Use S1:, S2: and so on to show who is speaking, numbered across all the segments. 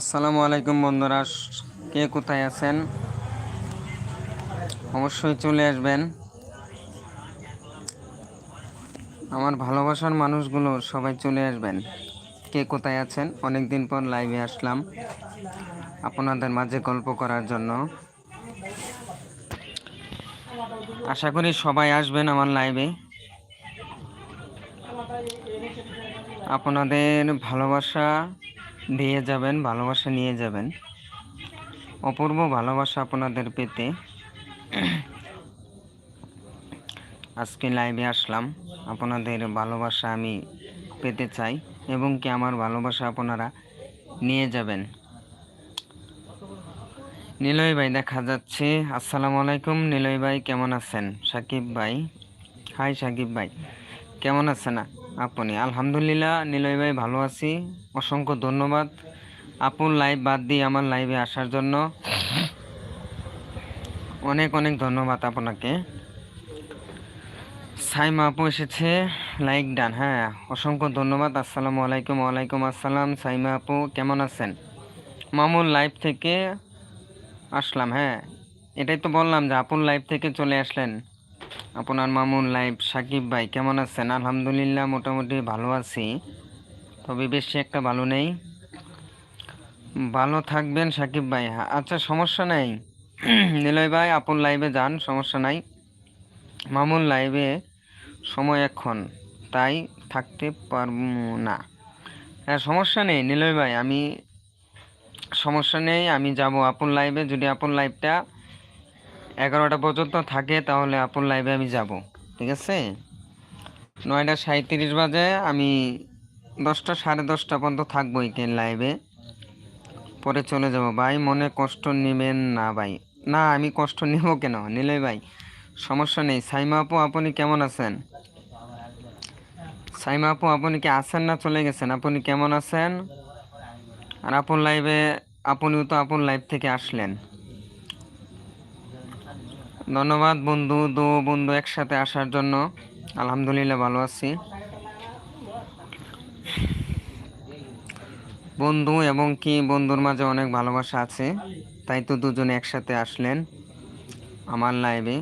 S1: আসসালামু আলাইকুম বন্ধুরা, কে কোথায় আছেন? অবশ্যই চলে আসবেন। আমার ভালোবাসার মানুষগুলো সবাই চলে আসবেন। কে কোথায় আছেন? অনেক দিন পর লাইভে আসলাম আপনাদের মাঝে গল্প করার জন্য। আশা করি সবাই আসবেন আমার লাইভে আপনাদের ভালোবাসা দিয়ে যাবেন, ভালোবাসা নিয়ে যাবেন। অপূর্ব ভালোবাসা আপনাদের পেতে আজকে লাইভে আসলাম। আপনাদের ভালোবাসা আমি পেতে চাই এবং কি আমার ভালোবাসা আপনারা নিয়ে যাবেন। নিলয় ভাই দেখা যাচ্ছে। আসসালামু আলাইকুম। নিলয় ভাই, কেমন আছেন? সাকিব ভাই। হাই সাকিব ভাই। কেমন আছেন? আপনি। আলহামদুলিল্লাহ, নিলয় ভাই ভালো আছি। অসংখ্য ধন্যবাদ। আপুর লাইভ বাদ দিয়ে আমার লাইভে আসার জন্য। অনেক অনেক ধন্যবাদ আপনাকে। সাইমা আপু এসেছে। লাইক ডান হ্যাঁ। অসংখ্য ধন্যবাদ। আসসালামু আলাইকুম, ওয়ালাইকুম আসসালাম। সাইমা আপু, কেমন আছেন? মামুর লাইভ থেকে আসলাম হ্যাঁ। এটাই তো বললাম যে আপুর লাইভ থেকে চলে আসলেন। আপনার মামুন লাইভ সাকিব ভাই কেমন আছেন? আলহামদুলিল্লাহ মোটামুটি ভালো আছি। তবে বেশি একটা ভালো নেই। ভালো থাকবেন সাকিব ভাই। আচ্ছা সমস্যা নেই। নিলয় ভাই আপুর লাইভে যান, সমস্যা নাই। মামুন লাইভে সময় এখন, তাই থাকতে পারব না। হ্যাঁ সমস্যা নেই নিলয় ভাই, আমি সমস্যা নেই, আমি যাব আপুর লাইভে। যদি আপুর লাইভটা এগারোটা পর্যন্ত থাকে, তাহলে আপুর লাইভে আমি যাব, ঠিক আছে? নয়টা সাঁত্রিশ বাজে, আমি দশটা, সাড়ে দশটা পর্যন্ত থাকব এখানে লাইভে পরে চলে যাব। ভাই, মনে কষ্ট নেবেন না ভাই। না, আমি কষ্ট নেব কেন? নিলে ভাই, সমস্যা নেই। সাইমা আপু, আপনি কেমন আছেন? সাইমা আপু, আপনি কি আছেন না চলে গেছেন? আপনি কেমন আছেন? আর আপন লাইভে আপনিও তো আপন লাইভ থেকে আসলেন। ধন্যবাদ বন্ধু, দু বন্ধু একসাথে আসার জন্য। আলহামদুলিল্লাহ ভালো আছি। বন্ধু এবং কি বন্ধুর মাঝে অনেক ভালোবাসা আছে, তাই তো দুজনে একসাথে আসলেন আমার লাইভে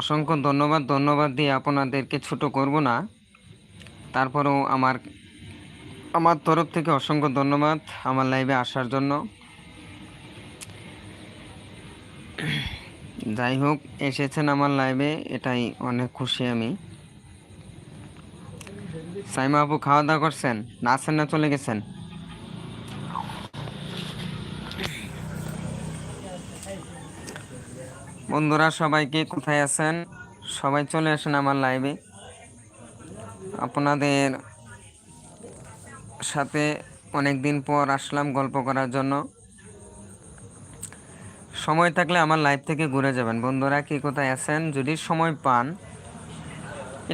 S1: অসংখ্য ধন্যবাদ ধন্যবাদ দিয়ে আপনাদেরকে ছোট করব না। তারপরেও আমার আমার তরফ থেকে অসংখ্য ধন্যবাদ আমার লাইভে আসার জন্য। যাই হোক এসেছেন আমার লাইভে এটাই অনেক খুশি আমি। সাইমা আপু খাওয়া দাওয়া করছেন? না না চলে গেছেন? বন্ধুরা, সবাইকে কোথায় আছেন? সবাই চলে আসেন আমার লাইভে আপনাদের সাথে অনেক দিন পর আসলাম গল্প করার জন্য। সময় থাকলে আমার লাইভ থেকে ঘুরে যাবেন। বন্ধুরা, কি কোথায় আছেন? যদি সময় পান,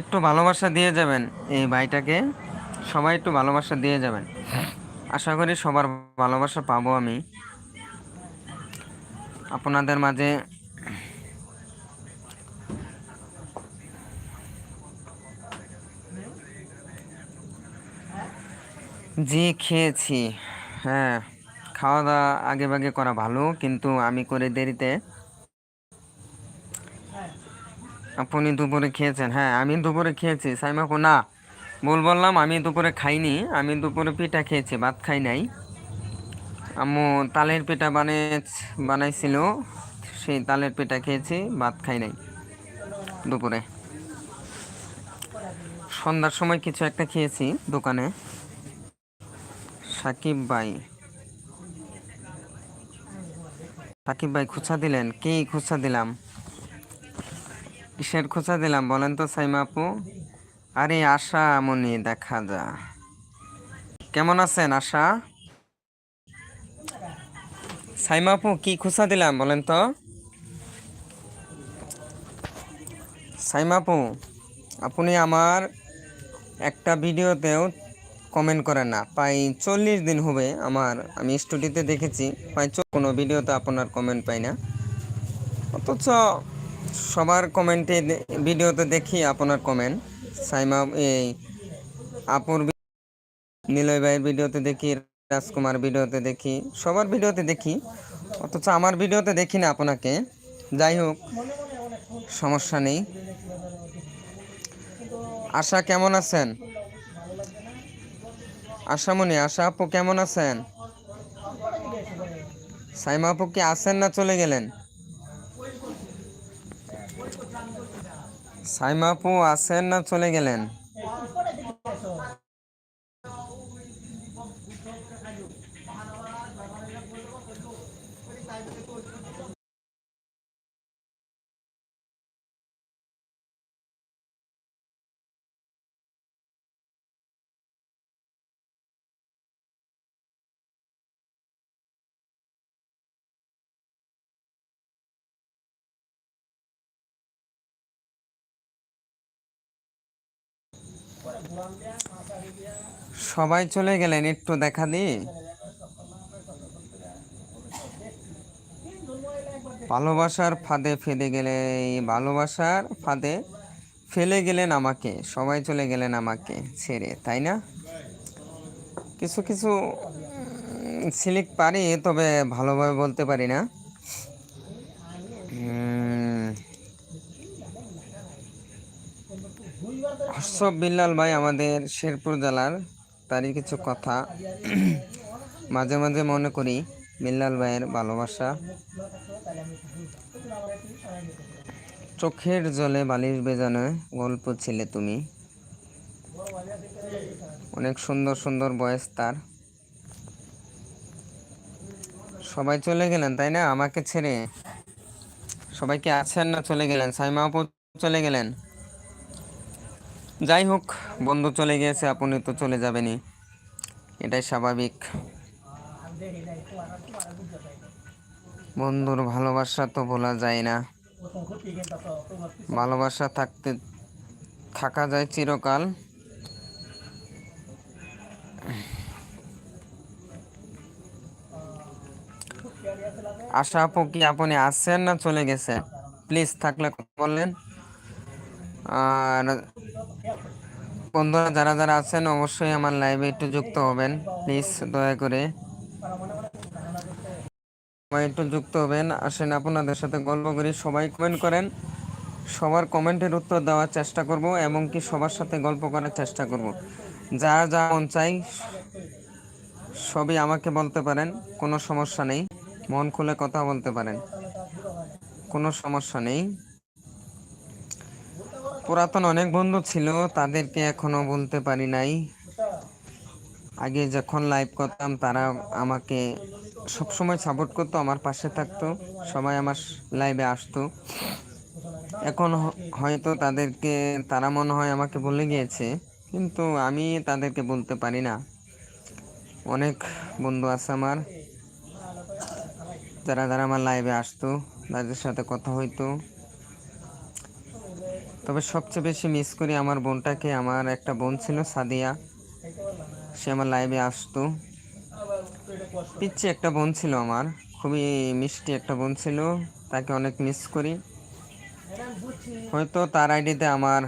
S1: একটু ভালোবাসা দিয়ে যাবেন এই ভাইটাকে। সবাই একটু ভালোবাসা দিয়ে যাবেন। আশা করি সবার ভালোবাসা পাবো আমি। আপনাদের মাঝে জি খেয়েছি হ্যাঁ। খাওয়া দাওয়া আগে ভাগে করা ভালো, কিন্তু আমি করে দেরিতে। আপনি দুপুরে খেয়েছেন? হ্যাঁ আমি দুপুরে খেয়েছি। সাইমাকু না বল বললাম, আমি দুপুরে খাইনি। আমি দুপুরে পিঠা খেয়েছি, ভাত খাই নাই। আম্মু তালের পিঠা বানিয়ে বানাইছিল, সেই তালের পিঠা খেয়েছি, ভাত খাই নাই দুপুরে। সন্ধ্যার সময় কিছু একটা খেয়েছি দোকানে। সাকিব ভাই। সাকিব ভাই, খুচা দিলেন। কি খুচা দিলাম? কিসের খোঁচা দিলাম বলেন তো সাইমা আপু? আরে আশা মনি, দেখা যা। কেমন আছেন আশা? সাইমা আপু, কি খোঁচা দিলাম বলেন তো? সাইমা আপু, আপনি আমার একটা ভিডিওতেও কমেন্ট করেন না। প্রায় চল্লিশ দিন হবে আমার, আমি স্টুডিওতে দেখেছি। প্রায় কোনো ভিডিওতে আপনার কমেন্ট পাই না। অথচ সবার কমেন্টে ভিডিওতে দেখি আপনার কমেন্ট সাইমা, এই আপুর নিলয় ভাইয়ের ভিডিওতে দেখি, রাজকুমার ভিডিওতে দেখি, সবার ভিডিওতে দেখি। অথচ আমার ভিডিওতে দেখি না আপনাকে। যাই হোক, সমস্যা নেই। আশা, কেমন আছেন? আশামণি, আশা আপু কেমন আছেন? সাইমা আপু কি আছেন না চলে গেলেন? সাইমা আপু আছেন না চলে গেলেন? সবাই চলে গেলেন একটু দেখা দি ভালোবাসার ফাঁদে ফেলে গেলে ভালোবাসার ফাঁদে ফেলে গেলেন আমাকে, সবাই চলে গেলেন আমাকে ছেড়ে, তাই না? কিছু কিছু সিলিক পারি, তবে ভালোভাবে বলতে পারি না। হর্ষব বিল্লাল ভাই আমাদের শেরপুর জেলার তারই কিছু কথা। মাঝে মাঝে মনে করি বিল্লাল ভাইয়ের ভালোবাসা। চোখের জলে বালিশ বেজানো গল্প ছিলে তুমি। অনেক সুন্দর সুন্দর বয়স তার। সবাই চলে গেলেন, তাই না? আমাকে ছেড়ে। সবাইকে আছেন না চলে গেলেন? সাইমা চলে গেলেন? যাই হোক, বন্ধু চলে গিয়েছে, আপনি তো চলে যাবেনই। এটাই স্বাভাবিক। বন্ধুর ভালোবাসা তো বলা যায় না। ভালোবাসা থাকতে, থাকা যায় চিরকাল। আশা আপু কি আপনি আসছেন না চলে গেছে? প্লিজ থাকলে বললেন। আর বন্ধুরা, যারা যারা আছেন, অবশ্যই আমার লাইভে একটু যুক্ত হবেন। প্লিজ দয়া করে। সবাই একটু যুক্ত হবেন। আসেন, আপনাদের সাথে গল্প করি। সবাই কমেন্ট করেন। সবার কমেন্টের উত্তর দেওয়ার চেষ্টা করব এবং কি সবার সাথে গল্প করার চেষ্টা করব। যা যা মন চাই, সবই আমাকে বলতে পারেন। কোনো সমস্যা নেই। মন খুলে কথা বলতে পারেন। কোনো সমস্যা নেই। পুরাতন অনেক বন্ধু ছিল, তাদেরকে এখনও বলতে পারি নাই। আগে যখন লাইভ করতাম, তারা আমাকে সবসময় সাপোর্ট করতো, আমার পাশে থাকতো, সবাই আমার লাইভে আসতো। এখন হয়তো তাদেরকে, তারা মনে হয় আমাকে বলে গিয়েছে, কিন্তু আমি তাদেরকে বলতে পারি না। অনেক বন্ধু আছে আমার, যারা যারা আমার লাইভে আসতো, তাদের সাথে কথা হইতো। তবে সবচেয়ে বেশি মিস করি আমার বোনটাকে। আমার একটা বোন ছিল, সাদিয়া। সে আমার লাইভে আসতো। পিচ্ছি একটা বোন ছিল আমার। খুবই মিষ্টি একটা বোন ছিল। তাকে অনেক মিস করি। হয়তো তার আইডিতে আমার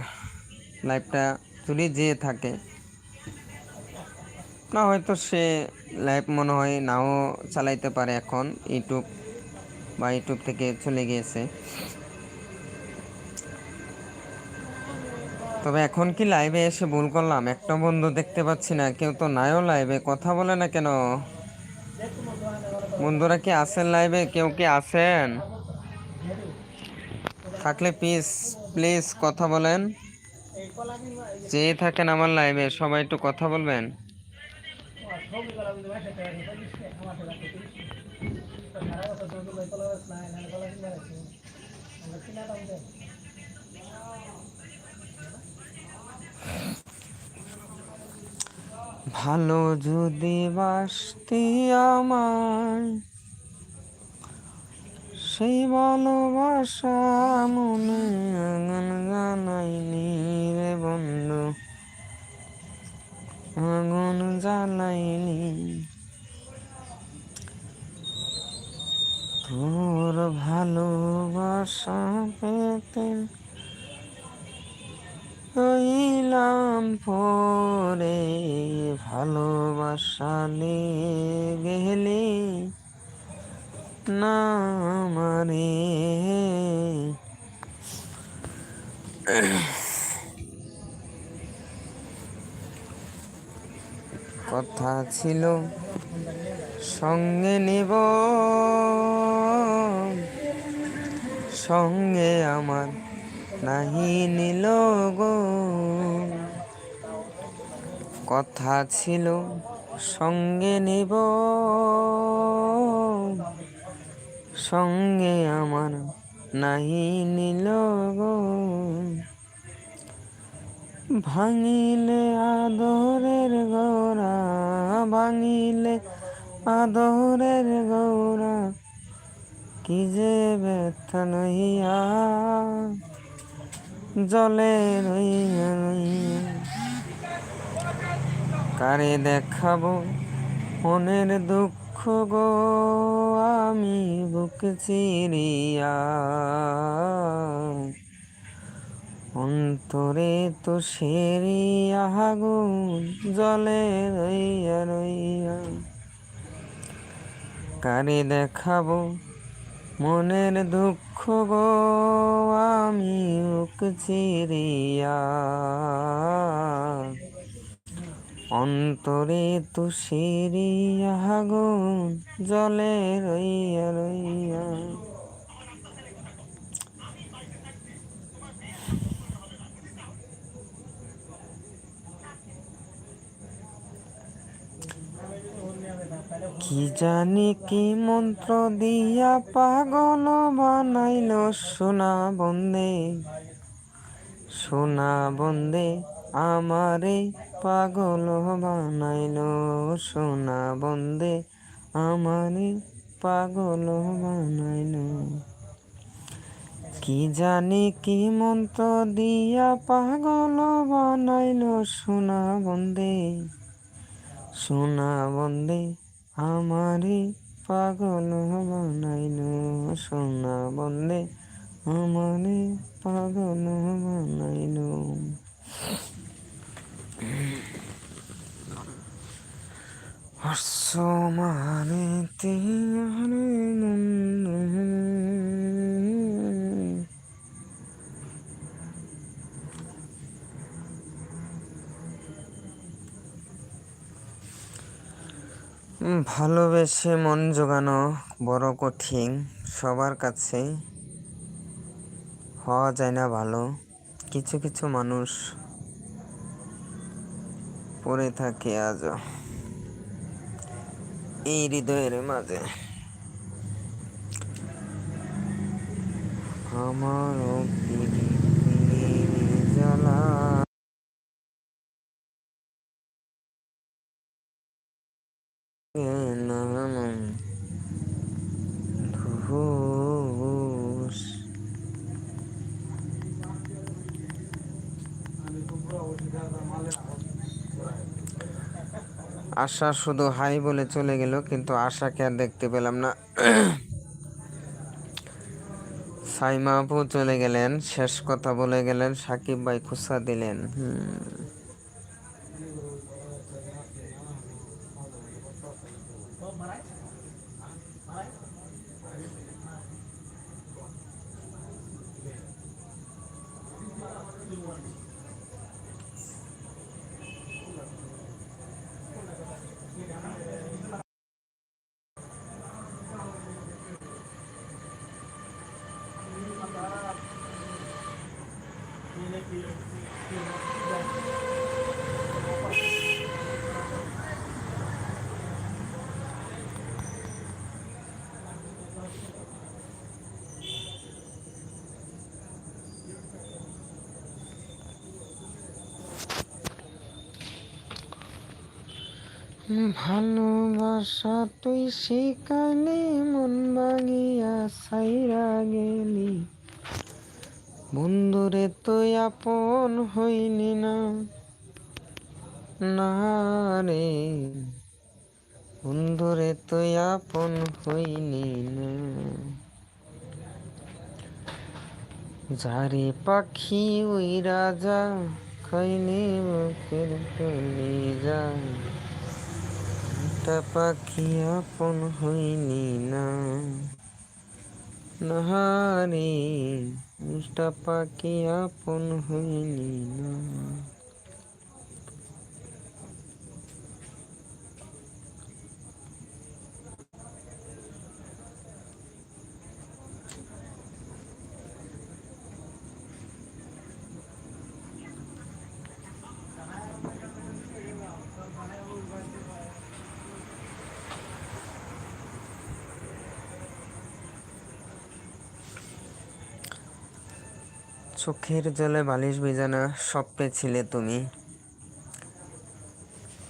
S1: লাইভটা যদি যেয়ে থাকে। না, হয়তো সে লাইভ মনে হয় নাও চালাইতে পারে এখন। ইউটিউব বা ইউটিউব থেকে চলে গিয়েছে। তবে এখন কি লাইভে এসে ভুল করলাম? একটা বন্ধু দেখতে পাচ্ছি না, কেউ তো নাইও লাইভে কথা বলে না কেন? বন্ধুরা কি আছেন লাইভে কেউ কি আছেন? থাকলে প্লিজ প্লিজ কথা বলেন। যে থাকেন আমার লাইভে সবাই একটু কথা বলবেন। ভালো যদি বাসতি আমার, সেই ভালোবাসা মনে আঙন জানাইনি রে বন্ধু। আগুন জ্বালাইনি তোর ভালোবাসা পেতে হইলাম পরে ভালোবাসা গেলে না মারে কথা ছিল সঙ্গে নেব সঙ্গে আমার নাহি নিল কথা ছিল সঙ্গে নেব। সঙ্গে আমার নাহি নিল ভাঙিলে আদরের গোরা ভাঙিলে আদরের গৌরা কি যে ব্যথা নইয়া জলে রইয়া কারে দেখাবো মনের দুঃখ গো? আমি বুক চিরিয়া। অন্তরে তো সেরিয়া আগুন জলে রইয়া রইয়া। কারে দেখাবো মনের দুঃখ গো আমি বুক চিরিয়া অন্তরে তো গো জলে রইয়া রইয়া। কি জানি কি মন্ত্র দিয়া পাগল বানাইল সোনা বন্দে সোনা বন্দে আমারে পাগল বানাইল সোনা বন্দে আমারে পাগল বানাইল। কি জানি কি মন্ত্র দিয়া পাগল বানাইল সোনা বন্দে সোনা বন্দে আমারে পাগল বানাইল সোনা বললে আমারে পাগল বানাইল আসমানে তিহারে ভালোবেসে মন জোগানো বড় কঠিন, সবার কাছে হওয়া যায় না ভালো। কিছু কিছু মানুষ পড়ে থাকে আজও এই হৃদয়ের মাঝে। আমার আশা শুধু হাই বলে চলে গেল, কিন্তু আশাকে আর দেখতে পেলাম না। সাইমা আপু চলে গেলেন, শেষ কথা বলে গেলেন, সাকিব ভাই খুসা দিলেন। হুম। ভালোবাসা, তুই শিখালি মন ভাঙিয়া সাইরা গেলি। বন্ধুরে, তুই আপন হইলি না। না রে। বন্ধুরে, তুই আপন হইলি না। যারে পাখি ওই রাজা খাইনি বুকের যায়। একটা পাখি আপন হইনি না নাহারি একটা পাখি আপন হইনি না চোখের জলে বালিশ বিজানা স্বপ্নে ছিলে তুমি।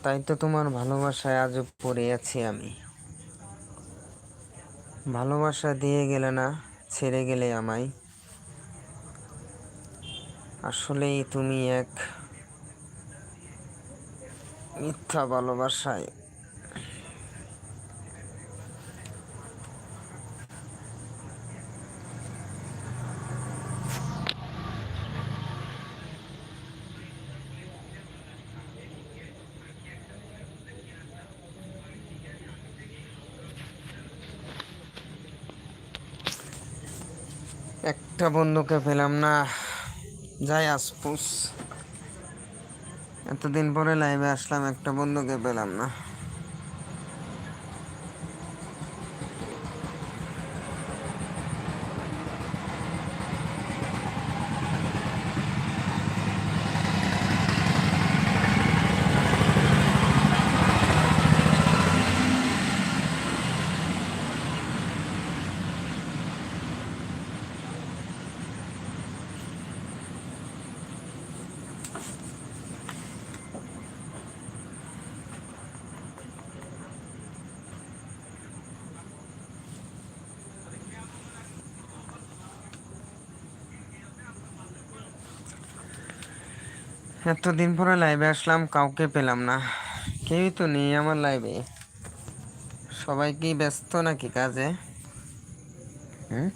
S1: তাই তো তোমার ভালোবাসায় আজও পড়ে আছি আমি। ভালোবাসা দিয়ে গেলে না, ছেড়ে গেলে আমায়। আসলেই তুমি এক মিথ্যা ভালোবাসায় একটা বন্ধুকে পেলাম না। যাই আসপুস এতদিন পরে লাইভে আসলাম একটা বন্ধুকে পেলাম না। এতদিন পরে লাইভে আসলাম, কাউকে পেলাম না। কেউই তো নেই আমার লাইভে সবাই কি ব্যস্ত নাকি কাজে? হুম?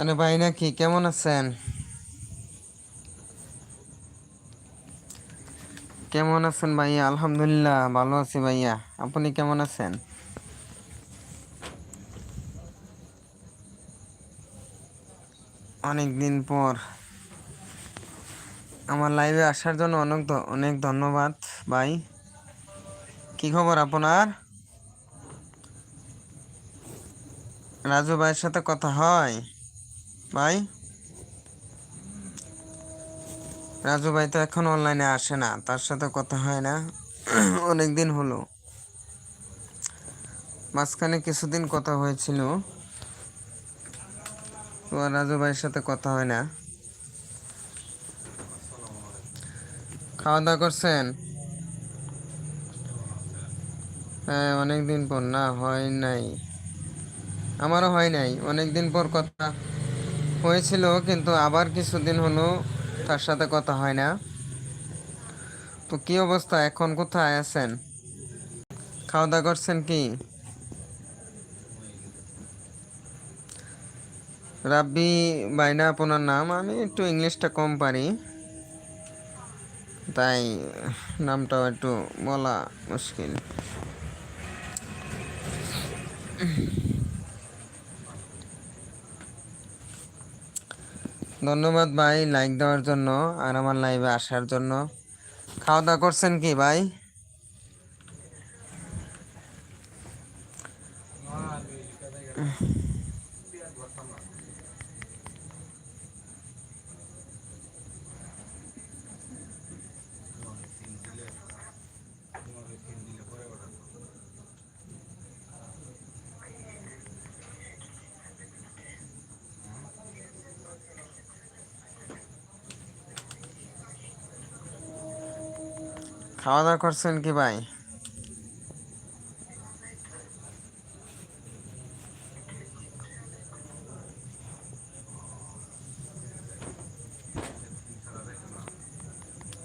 S1: আরে ভাই নাকি, কেমন আছেন? কেমন আছেন ভাইয়া? আলহামদুলিল্লাহ, ভালো আছি ভাইয়া। আপনি কেমন আছেন? অনেক দিন পর। আমার লাইভে আসার জন্য অনেক অনেক ধন্যবাদ ভাই। কি খবর আপনার? রাজু ভাইয়ের সাথে কথা হয়? ভাই? রাজু ভাই তো এখন অনলাইনে আসে না, তার সাথে কথা হয় না। অনেক দিন হলো। মাঝখানে কিছুদিন কথা হয়েছিল। তো রাজু ভাইয়ের সাথে কথা হয় না। খাওয়া দাওয়া করছেন? হ্যাঁ অনেক দিন পর। না, হয় নাই। আমারও হয় নাই। অনেক দিন পর কথা হয়েছিল, কিন্তু আবার কিছুদিন হলো তার সাথে কথা হয় না। তো কি অবস্থা? এখন কোথায় আছেন? খাওয়া দাওয়া করছেন কি? রাব্বি বাইনা আপনার নাম? আমি একটু ইংলিশটা কম পারি। তাই নামটাও একটু বলা মুশকিল। ধন্যবাদ ভাই লাইক দেওয়ার জন্য আর আমার লাইভে আসার জন্য। খাওয়া দাওয়া করছেন কি ভাই? খাওয়া দাওয়া করছেন কি ভাই?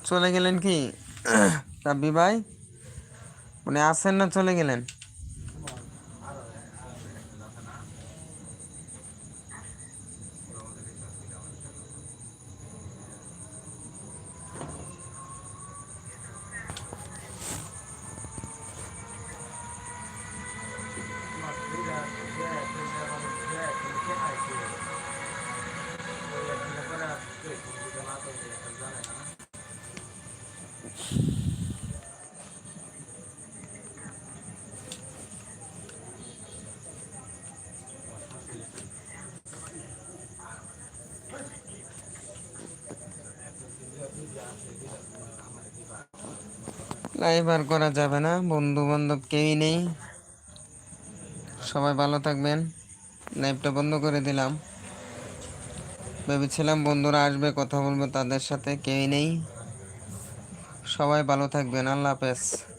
S1: চলে গেলেন কি? রাব্বি ভাই? মানে আসেন না চলে গেলেন? লাইভ আর করা যাবে না বন্ধু বান্ধব কেউই নেই। সবাই ভালো থাকবেন। লাইভটা বন্ধ করে দিলাম। ভেবেছিলাম বন্ধুরা আসবে, কথা বলব তাদের সাথে, কেউই নেই। সবাই ভালো থাকবেন, আল্লাহ হাফেজ।